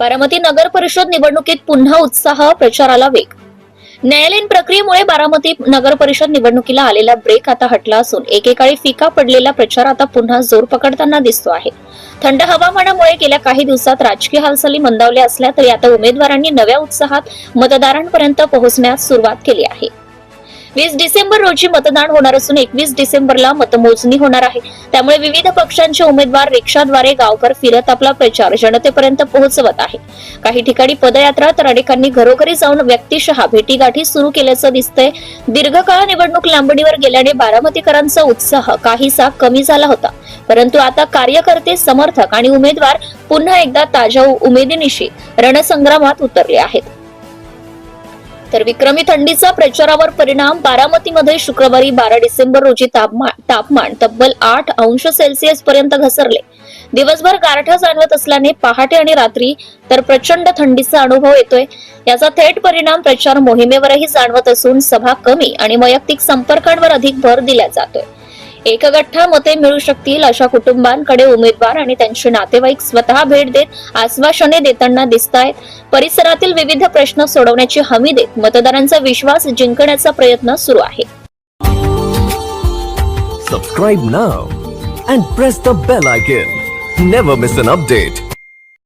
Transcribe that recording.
बारामती नगर परिषद निवडणुकीत पुन्हा उत्साह प्रचाराला वेग. न्यायालयीन प्रक्रियेमुळे बारामती नगर परिषद निवडणुकीला आलेला ब्रेक आता हटला असून एकेकाळी फिका पडलेला प्रचार आता पुन्हा जोर पकडताना दिसतो आहे. थंड हवामानामुळे गेल्या काही दिवसात राजकीय हालचाली मंदावल्या असल्या तरी आता उमेदवारांनी नव्या उत्साहात मतदारांपर्यंत पोहोचण्यास सुरुवात केली आहे. वीस डिसेंबर रोजी मतदान होणार असून एकवीस डिसेंबरला मतमोजणी होणार आहे. त्यामुळे विविध पक्षांचे उमेदवार रिक्षाद्वारे गावकर फिरत आपला प्रचार जनतेपर्यंत पोहोचवत आहे. काही ठिकाणी पदयात्रा तर अनेकांनी घरोघरी जाऊन व्यक्तिशः भेटीगाठी सुरू केल्याचं दिसतंय. दीर्घकाळ निवडणूक लांबणीवर गेल्याने बारामतीकरांचा उत्साह काहीसा कमी झाला होता. परंतु आता कार्यकर्ते समर्थक आणि उमेदवार पुन्हा एकदा ताज्या उमेदीनिशी रणसंग्रामात उतरले आहेत. तर विक्रमी थंडीचा प्रचारावर परिणाम बारामतीमध्ये शुक्रवारी बारा डिसेंबर रोजी तापमान तापमान तब्बल आठ अंश सेल्सिअस पर्यंत घसरले. दिवसभर गारठा जाणवत असल्याने पहाटे आणि रात्री तर प्रचंड थंडीचा अनुभव येतोय. याचा थेट परिणाम प्रचार मोहिमेवरही जाणवत असून सभा कमी आणि वैयक्तिक संपर्कांवर अधिक भर दिला जातोय. एकगठ्ठा मते मिळू शकतील अशा कुटुंबांकडे उमेदवार आणि त्यांचे नातेवाईक स्वतः भेट देत आश्वासने देताना दिसत आहेत परिसरातील विविध प्रश्न सोडवण्याची हमी देत मतदारांचा विश्वास जिंकण्याचा प्रयत्न सुरू आहे. Subscribe now and press the bell icon never miss an update